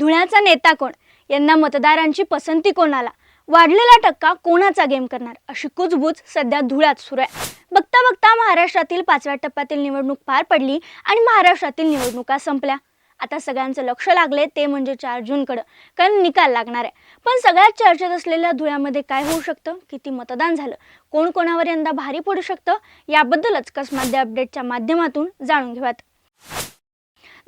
धुळ्याचा नेता कोण? यांना मतदारांची पसंती कोणाला? वाढलेला टक्का कोणाचा गेम करणार? अशी कुजबूज सध्या धुळ्यात सुरू आहे. बघता बघता महाराष्ट्रातील पाचव्या टप्प्यातील निवडणूक पार पडली आणि महाराष्ट्रातील निवडणुका संपल्या. आता सगळ्यांचं लक्ष लागले ते म्हणजे चार जूनकडं. कारण निकाल लागणार आहे. पण सगळ्यात चर्चेत असलेल्या धुळ्यामध्ये काय होऊ शकतं? किती मतदान झालं? कोण कोणावर यंदा भारी पडू शकतं? याबद्दलच कसमाध्य अपडेटच्या माध्यमातून जाणून घेऊयात.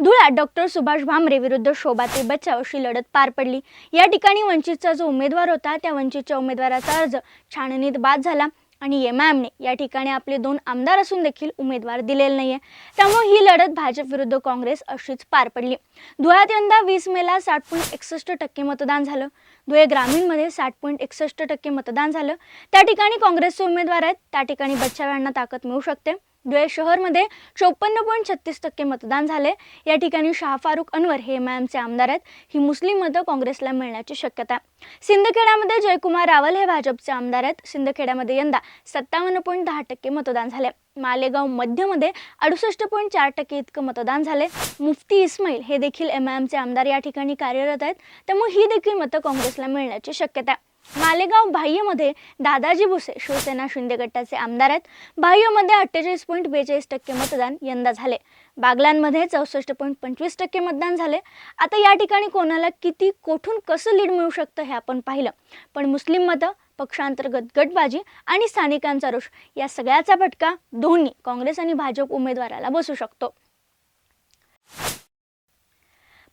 धुळ्यात डॉक्टर सुभाष भामरे विरुद्ध शोभाते बचाव अशी लढत पार पडली. या ठिकाणी वंचितचा जो उमेदवार होता त्या वंचितच्या उमेदवाराचा अर्ज छाननीत बाद झाला आणि एम आय एमने या ठिकाणी आपले दोन आमदार असून देखील उमेदवार दिलेले नाहीये. त्यामुळे ही लढत भाजप विरुद्ध काँग्रेस अशीच पार पडली. धुळ्यात यंदा वीस मेला साठ पॉईंट एकसष्ट टक्के मतदान झालं. धुळे ग्रामीणमध्ये साठ पॉईंट एकसष्ट टक्के मतदान झालं. त्या ठिकाणी काँग्रेसचे उमेदवार आहेत त्या ठिकाणी बच्चाव यांना ताकद मिळू शकते. धुळे शहरमध्ये चोपन्न पॉईंट छत्तीस टक्के मतदान झाले. या ठिकाणी शाह फारुख अनवर हे एम एमचे आमदार आहेत. ही मुस्लिम मतं काँग्रेसला मिळण्याची शक्यता आहे. सिंदखेड्यामध्ये जयकुमार रावल हे भाजपचे आमदार आहेत. सिंदखेड्यामध्ये यंदा सत्तावन्न पॉईंट दहा टक्के मतदान झाले. मालेगाव मध्यमध्ये अडुसष्ट पॉईंट चार टक्के इतकं मतदान झाले. मुफ्ती इस्माईल हे देखील एम एमचे आमदार या ठिकाणी कार्यरत आहेत. त्यामुळे ही देखील मतं काँग्रेसला मिळण्याची शक्यता आहे. मालेगाव बाह्यमध्ये दादाजी भुसे शिवसेना शिंदे गटाचे आमदार आहेत. बाह्यमध्ये अठ्ठेचाळीस पॉईंट बेचाळीस टक्के मतदान यंदा झाले. बागलांमध्ये चौसष्ट पॉईंट पंचवीस टक्के मतदान झाले. आता या ठिकाणी कोणाला किती कोठून कसं लीड मिळू शकतं हे आपण पाहिलं. पण मुस्लिम मतं पक्षांतर्गत गटबाजी आणि स्थानिकांचा रोष या सगळ्याचा फटका दोन्ही काँग्रेस आणि भाजप उमेदवाराला बसू शकतो.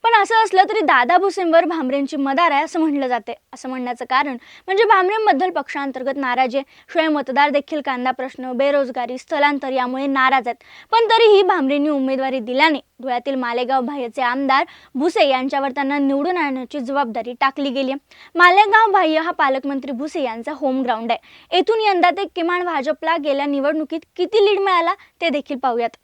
पण असं असलं तरी दादा भुसेंवर भांबरेंची मदार आहे असं म्हटलं जाते. असं म्हणण्याचं कारण म्हणजे भांबरेंबद्दल पक्षांतर्गत नाराज आहे. शिवाय मतदार देखील कांदा प्रश्न बेरोजगारी स्थलांतर यामुळे नाराज आहेत. पण तरीही भांबरेंनी उमेदवारी दिल्याने धुळ्यातील मालेगाव बाह्यचे आमदार भुसे यांच्यावर त्यांना निवडून आणण्याची जबाबदारी टाकली गेली आहे. मालेगाव बाह्य हा पालकमंत्री भुसे यांचा होम ग्राउंड आहे. येथून यंदा ते किमान भाजपला गेल्या निवडणुकीत किती लीड मिळाला ते देखील पाहूयात.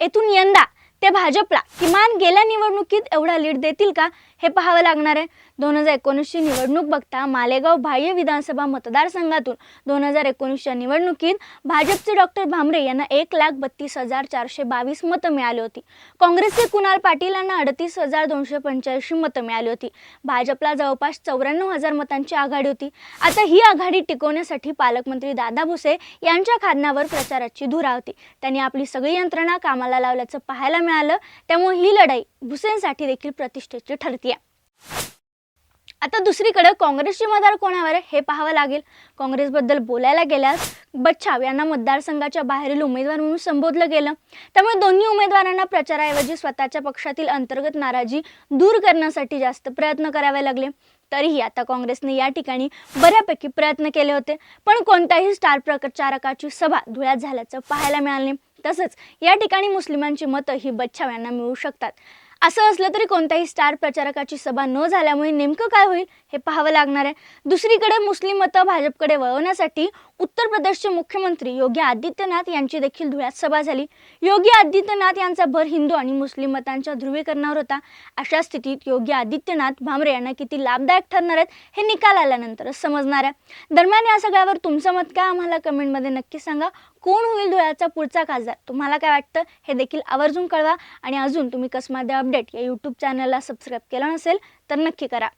येथून यंदा ते भाजपला. किमान गेल्या निवडणुकीत एवढा लीड देतील का? हे पाहावं लागणार आहे. दोन हजार एकोणीसची निवडणूक बघता मालेगाव बाह्य विधानसभा मतदारसंघातून दोन हजार एकोणीसच्या निवडणुकीत भाजपचे डॉक्टर भामरे यांना एक लाख बत्तीस हजार चारशे बावीस मतं मिळाली होती. काँग्रेसचे कुणाल पाटील यांना अडतीस हजार दोनशे पंच्याऐंशी मतं मिळाली होती. भाजपला जवळपास चौऱ्याण्णव हजार मतांची आघाडी होती. आता ही आघाडी टिकवण्यासाठी पालकमंत्री दादा भुसे यांच्या खादनावर प्रचाराची धुरा होती. त्यांनी आपली सगळी यंत्रणा कामाला लावल्याचं पाहायला मिळालं. त्यामुळे ही लढाई भुसेंसाठी देखील प्रतिष्ठेची ठरते आता दुसरीकडे काँग्रेसचे मतदार कोणावर आहे हे पाहावं लागेल. काँग्रेसबद्दल बोलायला गेल्यास बच्छाव यांना मतदारसंघाच्या बाहेरील उमेदवार म्हणून संबोधलं गेलं. त्यामुळे दोन्ही उमेदवारांना प्रचाराऐवजी स्वतःच्या पक्षातील अंतर्गत नाराजी दूर करण्यासाठी जास्त प्रयत्न करावे लागले. तरीही आता काँग्रेसने या ठिकाणी बऱ्यापैकी प्रयत्न केले होते पण कोणत्याही स्टार प्रचारकाची सभा धुळ्यात झाल्याचं पाहायला मिळाले तसंच या ठिकाणी मुस्लिमांची मतं ही बच्छाव यांना मिळू शकतात. असं असलं तरी कोणत्याही स्टार प्रचारकाची सभा न झाल्यामुळे नेमकं काय होईल? हे पाहावं लागणार आहे. दुसरीकडे मुस्लिम मतं भाजपकडे वळवण्यासाठी उत्तर प्रदेशचे मुख्यमंत्री योगी आदित्यनाथ यांची देखील धुळ्यात सभा झाली. योगी आदित्यनाथ यांचा भर हिंदू आणि मुस्लिम मतांच्या ध्रुवीकरणावर होता. अशा स्थितीत योगी आदित्यनाथ भामरे यांना किती लाभदायक ठरणार आहेत हे निकाल आल्यानंतरच समजणार आहे. दरम्यान या सगळ्यावर तुमचं मत काय आम्हाला कमेंटमध्ये नक्की सांगा. कोण होईल धुळ्याचा पुढचा खासदार? तुम्हाला काय वाटतं? हे देखील आवर्जून कळवा. आणि अजून तुम्ही कसमाद्या अपडेट या यूट्यूब चॅनलला सबस्क्राईब केलं नसेल तर नक्की करा.